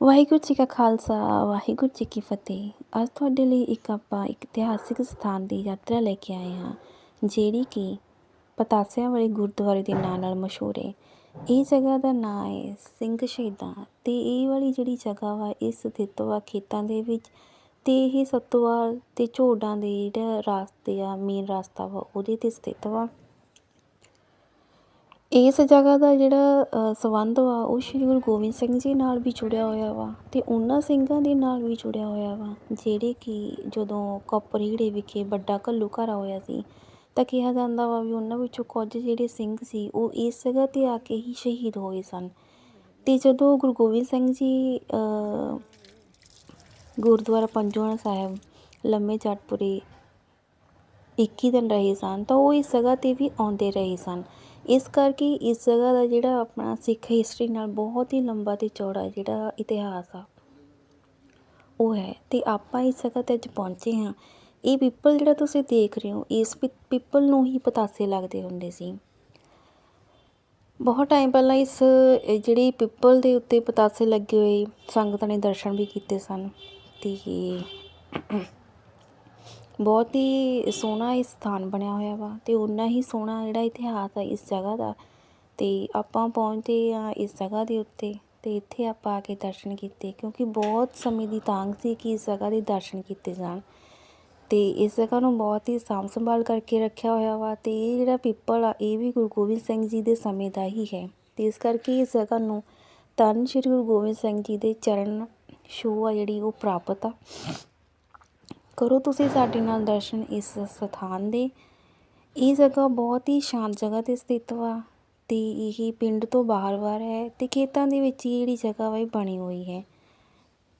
ਵਾਹਿਗੁਰੂ ਜੀ ਕਾ ਖਾਲਸਾ, ਵਾਹਿਗੁਰੂ ਜੀ ਕੀ ਫਤਿਹ। ਅੱਜ ਤੁਹਾਡੇ ਲਈ ਇੱਕ ਆਪਾਂ ਇੱਕ ਇਤਿਹਾਸਿਕ ਸਥਾਨ ਦੀ ਯਾਤਰਾ ਲੈ ਕੇ ਆਏ ਹਾਂ, ਜਿਹੜੀ ਕਿ ਪਤਾਸਿਆਂ ਵਾਲੇ ਗੁਰਦੁਆਰੇ ਦੇ ਨਾਂ ਨਾਲ ਮਸ਼ਹੂਰ ਹੈ। ਇਹ ਜਗ੍ਹਾ ਦਾ ਨਾਂ ਹੈ ਸਿੰਘ ਸ਼ਹੀਦਾਂ ਤੇ ਇਹ ਵਾਲੀ ਜਿਹੜੀ ਜਗ੍ਹਾ ਵਾ ਇਹ ਸਥਿਤ ਵਾ ਖੇਤਾਂ ਦੇ ਵਿੱਚ ਤੇ ਇਹ ਸਤੋਵਾਲ ਤੇ ਝੋਡਾਂ ਦੇ ਜਿਹੜਾ ਰਾਸਤੇ ਆ ਮੇਨ ਰਸਤਾ ਵਾ, ਉਹਦੇ ਤੇ ਸਥਿਤ ਵਾ। ਇਸ ਜਗ੍ਹਾ ਦਾ ਜਿਹੜਾ ਸੰਬੰਧ ਵਾ, ਉਹ ਸ਼੍ਰੀ ਗੁਰੂ ਗੋਬਿੰਦ ਸਿੰਘ ਜੀ ਨਾਲ ਵੀ ਜੁੜਿਆ ਹੋਇਆ ਵਾ ਅਤੇ ਉਹਨਾਂ ਸਿੰਘਾਂ ਦੇ ਨਾਲ ਵੀ ਜੁੜਿਆ ਹੋਇਆ ਵਾ, ਜਿਹੜੇ ਕਿ ਜਦੋਂ ਕੋਪਰੀੜੇ ਵਿਖੇ ਵੱਡਾ ਘੱਲੂਘਾਰਾ ਹੋਇਆ ਸੀ, ਤਾਂ ਕਿਹਾ ਜਾਂਦਾ ਵਾ ਵੀ ਉਹਨਾਂ ਵਿੱਚੋਂ ਕੁਝ ਜਿਹੜੇ ਸਿੰਘ ਸੀ, ਉਹ ਇਸ ਜਗ੍ਹਾ ਤੇ ਆ ਕੇ ਹੀ ਸ਼ਹੀਦ ਹੋਏ ਸਨ। ਅਤੇ ਜਦੋਂ ਗੁਰੂ ਗੋਬਿੰਦ ਸਿੰਘ ਜੀ ਗੁਰਦੁਆਰਾ ਪੰਜੋਣਾ ਸਾਹਿਬ, ਲੰਮੇ ਜੱਟਪੁਰੇ 21 ਦਿਨ ਰਹੇ ਸਨ, ਤਾਂ ਉਹ ਇਸ ਜਗ੍ਹਾ ਤੇ ਵੀ ਆਉਂਦੇ ਰਹੇ ਸਨ। ਇਸ ਕਰਕੇ ਇਸ ਜਗ੍ਹਾ ਦਾ ਜਿਹੜਾ ਆਪਣਾ ਸਿੱਖ ਹਿਸਟਰੀ ਨਾਲ ਬਹੁਤ ਹੀ ਲੰਬਾ ਤੇ ਚੌੜਾ ਜਿਹੜਾ ਇਤਿਹਾਸ ਆ, ਉਹ ਹੈ। ਤੇ ਆਪਾਂ ਇਸ ਜਗ੍ਹਾ ਤੇ ਅੱਜ ਪਹੁੰਚੇ ਹਾਂ। ਇਹ ਪਿੱਪਲ ਜਿਹੜਾ ਤੁਸੀਂ ਦੇਖ ਰਹੇ ਹੋ, ਇਸ ਪਿ- ਪਿੱਪਲ ਨੂੰ ਹੀ ਪਤਾਸੇ ਲੱਗਦੇ ਹੁੰਦੇ ਸੀ। ਬਹੁਤ ਟਾਈਮ ਪਹਿਲਾਂ ਇਸ ਜਿਹੜੀ ਪਿੱਪਲ ਦੇ ਉੱਤੇ ਪਤਾਸੇ ਲੱਗੇ ਹੋਏ, ਸੰਗਤਾਂ ਨੇ ਦਰਸ਼ਨ ਵੀ ਕੀਤੇ ਸਨ। ਤੇ ਬਹੁਤ ਹੀ ਸੋਹਣਾ ਇਹ ਸਥਾਨ ਬਣਿਆ ਹੋਇਆ ਵਾ ਅਤੇ ਉਨਾ ਹੀ ਸੋਹਣਾ ਜਿਹੜਾ ਇਤਿਹਾਸ ਆ ਇਸ ਜਗ੍ਹਾ ਦਾ। ਅਤੇ ਆਪਾਂ ਪਹੁੰਚੇ ਹਾਂ ਇਸ ਜਗ੍ਹਾ ਦੇ ਉੱਤੇ ਅਤੇ ਇੱਥੇ ਆਪਾਂ ਆ ਕੇ ਦਰਸ਼ਨ ਕੀਤੇ ਕਿਉਂਕਿ ਬਹੁਤ ਸਮੇਂ ਦੀ ਤਾਂਘ ਸੀ ਕਿ ਇਸ ਜਗ੍ਹਾ ਦੇ ਦਰਸ਼ਨ ਕੀਤੇ ਜਾਣ। ਅਤੇ ਇਸ ਜਗ੍ਹਾ ਨੂੰ ਬਹੁਤ ਹੀ ਸਾਂਭ ਸੰਭਾਲ ਕਰਕੇ ਰੱਖਿਆ ਹੋਇਆ ਵਾ ਅਤੇ ਇਹ ਜਿਹੜਾ ਪਿੱਪਲ ਆ ਇਹ ਵੀ ਗੁਰੂ ਗੋਬਿੰਦ ਸਿੰਘ ਜੀ ਦੇ ਸਮੇਂ ਦਾ ਹੀ ਹੈ। ਅਤੇ ਇਸ ਕਰਕੇ ਇਸ ਜਗ੍ਹਾ ਨੂੰ ਧੰਨ ਸ਼੍ਰੀ ਗੁਰੂ ਗੋਬਿੰਦ ਸਿੰਘ ਜੀ ਦੇ ਚਰਨ ਛੂਹ ਆ ਜਿਹੜੀ ਉਹ ਪ੍ਰਾਪਤ ਆ। ਕਰੋ ਤੁਸੀਂ ਸਾਡੇ ਨਾਲ ਦਰਸ਼ਨ ਇਸ ਸਥਾਨ ਦੇ। ਇਹ ਜਗ੍ਹਾ ਬਹੁਤ ਹੀ ਸ਼ਾਂਤ ਜਗ੍ਹਾ ਤੇ ਸਥਿਤ ਵਾ ਤੇ ਇਹ ਪਿੰਡ ਤੋਂ ਬਾਹਰ-ਬਾਹਰ ਹੈ ਤੇ ਖੇਤਾਂ ਦੇ ਵਿੱਚ ਹੀ ਜਿਹੜੀ ਜਗ੍ਹਾ ਵਾ ਇਹ ਬਣੀ ਹੋਈ ਹੈ।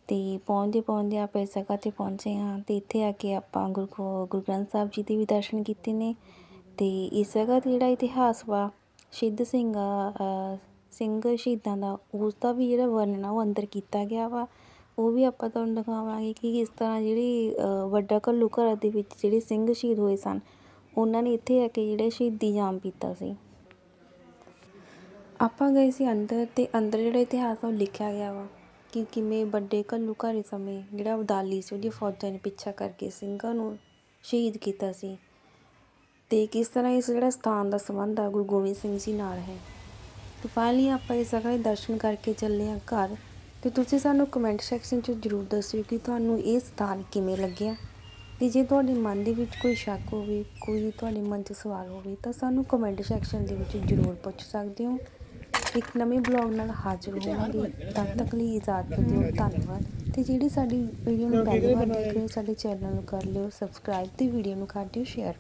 ਤੇ ਪਹੁੰਚਦੇ ਪਹੁੰਚਦੇ ਆਪਾਂ ਇਸ ਜਗ੍ਹਾ ਤੇ ਪਹੁੰਚੇ ਹਾਂ ਤੇ ਇੱਥੇ ਆ ਕੇ ਆਪਾਂ ਗੁਰੂ ਗੋ- ਗੁਰੂ ਗ੍ਰੰਥ ਸਾਹਿਬ ਜੀ ਦੇ ਵੀ ਦਰਸ਼ਨ ਕੀਤੇ ਨੇ। ਤੇ ਇਸ ਜਗ੍ਹਾ ਤੇ ਜਿਹੜਾ ਇਤਿਹਾਸ ਵਾ ਸ਼ਹੀਦ ਸਿੰਘ ਸਿੰਘ ਸ਼ਹੀਦਾਂ ਦਾ ਉਸ ਦਾ ਵੀ ਜਿਹੜਾ ਵਰਣਨ ਆ ਉਹ ਅੰਦਰ ਕੀਤਾ ਗਿਆ ਵਾ। ਉਹ ਵੀ ਆਪਾਂ ਤੁਹਾਨੂੰ ਦਿਖਾਵਾਂਗੇ ਕਿ ਕਿਸ ਤਰ੍ਹਾਂ ਜਿਹੜੀ ਵੱਡਾ ਘੱਲੂ ਘੱਲੂਘਾਰਾ ਦੇ ਵਿੱਚ ਜਿਹੜੇ ਸਿੰਘ ਸ਼ਹੀਦ ਹੋਏ ਸਨ, ਉਹਨਾਂ ਨੇ ਇੱਥੇ ਆ ਕੇ ਜਿਹੜੇ ਸ਼ਹੀਦੀ ਜਾਮ ਪੀਤਾ ਸੀ। ਆਪਾਂ ਗਏ ਸੀ ਅੰਦਰ ਤੇ ਅੰਦਰ ਜਿਹੜਾ ਇਤਿਹਾਸ ਆ ਉਹ ਲਿਖਿਆ ਗਿਆ ਵਾ ਕਿ ਕਿਵੇਂ ਵੱਡੇ ਘੱਲੂ ਘੱਲੂਘਾਰੇ ਸਮੇਂ ਜਿਹੜਾ ਅਬਦਾਲੀ ਸੀ ਉਹਦੀ ਫੌਜਾਂ ਨੇ ਪਿੱਛਾ ਕਰਕੇ ਸਿੰਘਾਂ ਨੂੰ ਸ਼ਹੀਦ ਕੀਤਾ ਸੀ। ਤੇ ਕਿਸ ਤਰ੍ਹਾਂ ਇਸ ਜਿਹੜਾ ਸਥਾਨ ਦਾ ਸੰਬੰਧ ਆ, ਗੁਰੂ ਗੋਬਿੰਦ ਸਿੰਘ ਜੀ ਨਾਲ ਹੈ। ਤੇ ਫਾਈਨਲੀ ਆਪਾਂ ਇਸ ਜਗ੍ਹਾ ਦੇ ਦਰਸ਼ਨ ਕਰਕੇ ਚੱਲੇ ਹਾਂ ਘਰ। ਤੇ ਤੁਸੀਂ ਸਾਨੂੰ ਕਮੈਂਟ ਸੈਕਸ਼ਨ 'ਚ ਜਰੂਰ ਦੱਸਿਓ ਕਿ ਤੁਹਾਨੂੰ ਇਹ ਸਥਾਨ ਕਿਵੇਂ ਲੱਗਿਆ। ਤੇ ਜੇ ਤੁਹਾਡੇ ਮਨ ਦੇ ਵਿੱਚ ਕੋਈ ਸ਼ੱਕ ਹੋਵੇ, ਕੋਈ ਤੁਹਾਡੇ ਮਨ 'ਚ ਸਵਾਲ ਹੋਵੇ, ਤਾਂ ਸਾਨੂੰ ਕਮੈਂਟ ਸੈਕਸ਼ਨ ਦੇ ਵਿੱਚ ਜਰੂਰ ਪੁੱਛ ਸਕਦੇ ਹੋ। ਇੱਕ ਨਵੇਂ ਬਲੌਗ ਨਾਲ ਹਾਜ਼ਰ ਹੋਵਾਂਗੇ। ਤਦ ਤੱਕ ਲਈ ਇਜਾਜ਼ਤ ਦਿਓ। ਧੰਨਵਾਦ। ਤੇ ਜਿਹੜੀ ਸਾਡੀ ਵੀਡੀਓ ਨੂੰ ਪਹਿਲੀ ਵਾਰ ਦੇਖ ਰਹੇ ਹੋ, ਸਾਡੇ ਚੈਨਲ ਨੂੰ ਕਰ ਲਿਓ। ਸਬਸਕ੍ਰਾਈਬ ਤੇ ਵੀਡੀਓ ਨੂੰ ਕਰ ਦਿਓ। ਸ਼ੇਅਰ